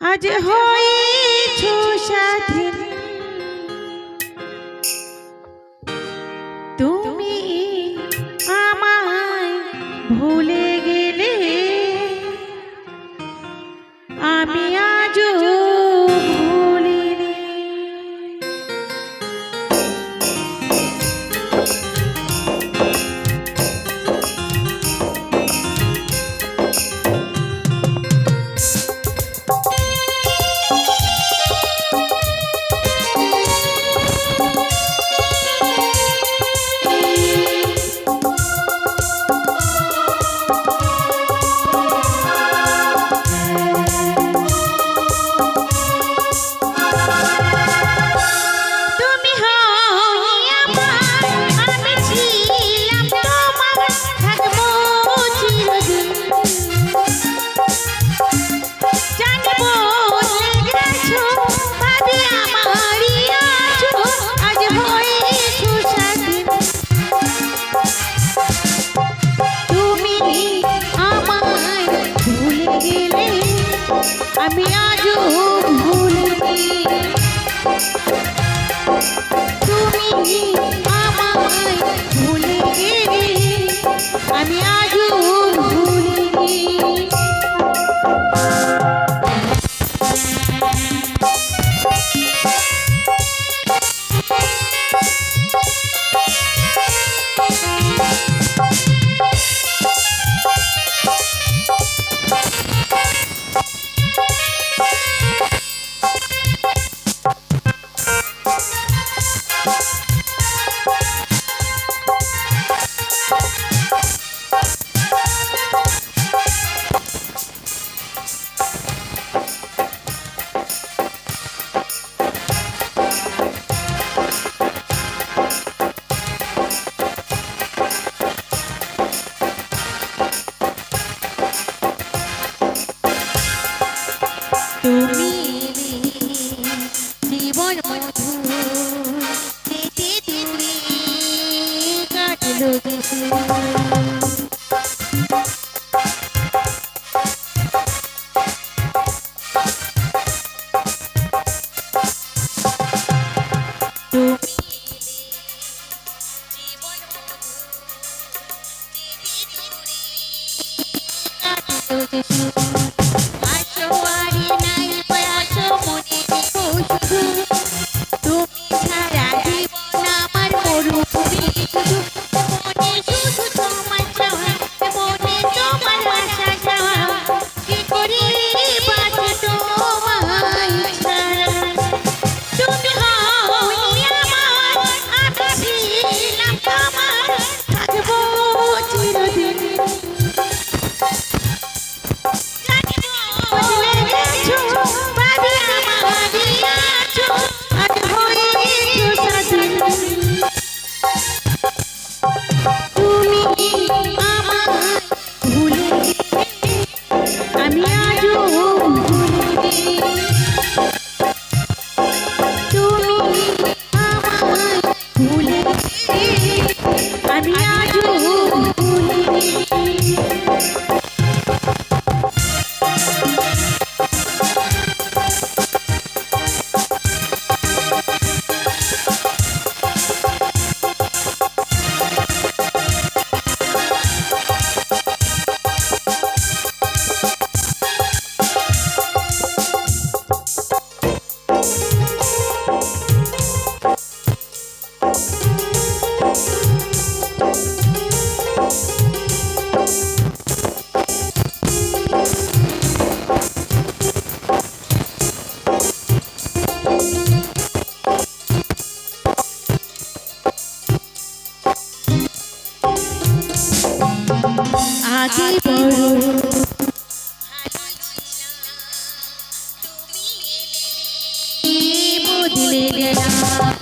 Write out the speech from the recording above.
আজ হইছ সাথী। লাগিলে আমি আজ そうでしょ গুরু গুরু আজি বড় বদলে গেলাম।